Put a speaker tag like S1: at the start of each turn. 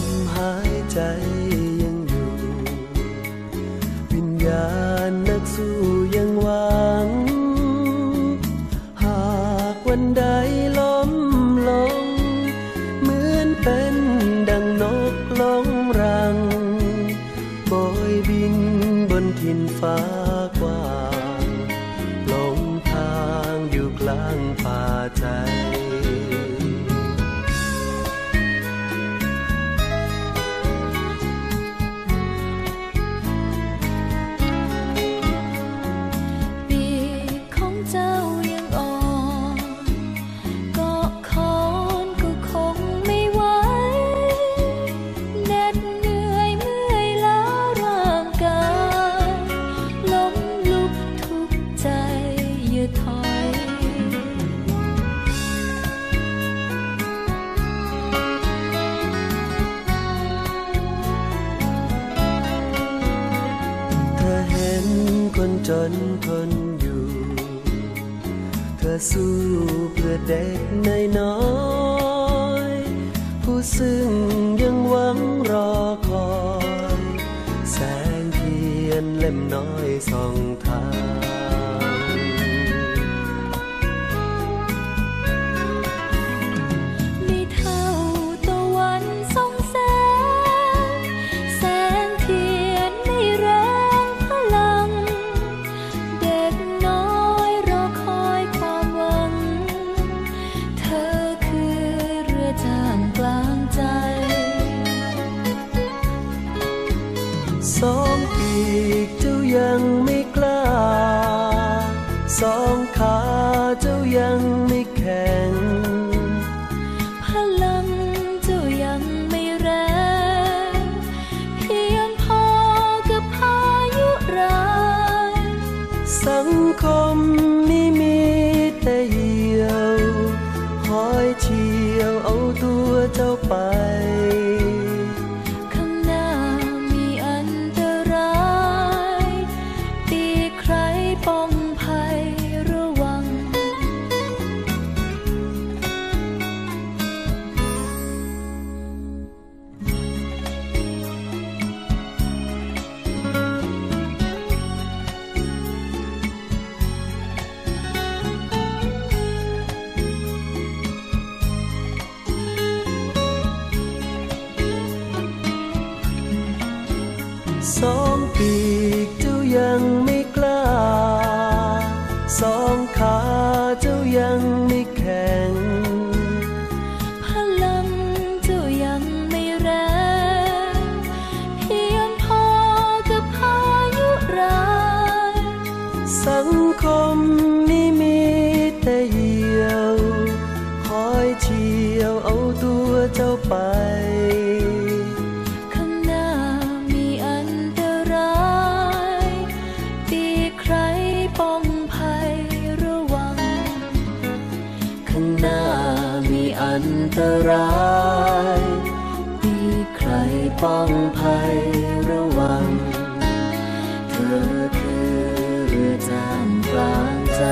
S1: มหายใจยังอยู่ วิญญาณนักสู้ยังหวัง หากวันใดล้มลง เหมือนเป็นดังนกลงรังโบยบินบนทินฟ้ากว้าง ลงทางอยู่กลางป่าใจ
S2: นท
S1: นอยู่ เธอสู้เพื่อเด็กน้อยน้อย ผู้ซึ่งยังหวังรอคอย แสงเทียนเล่มน้อยส่อง
S2: ยัง
S1: ไม่กล้า สองขาเจ้ายังไม่แข็ง
S2: พลังเจ้ายังไม่แรง เพียงพอกับพายุร้าย
S1: สังคมนี้มีแต่เหี่ยวคอยเชียว สองปีกเจ้ายังไม่กล้า สองขาเจ้ายังไม่แข็ง
S2: พลังเจ้ายังไม่แรงเพียงพอกับพายุร้าย
S1: สังคมนี้มีแต่เหี่ยว คอยเชี อั
S2: นตราย
S1: มี
S2: ใคร
S1: ป้องภัยระวัง เธอคือเรือจามกลางใจ